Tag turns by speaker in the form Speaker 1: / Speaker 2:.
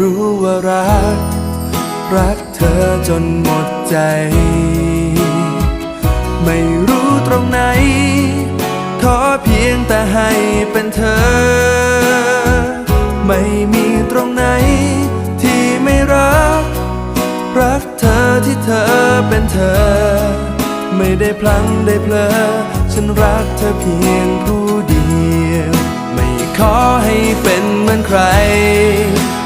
Speaker 1: รู้ว่ารัก รักเธอจนหมดใจ ไม่รู้ตรงไหน ขอเพียงแต่ให้เป็นเธอ ไม่มีตรงไหน ที่ไม่รัก รักเธอที่เธอเป็นเธอ ไม่ได้พลังได้เพลอ ฉันรักเธอเพียงผู้เดียว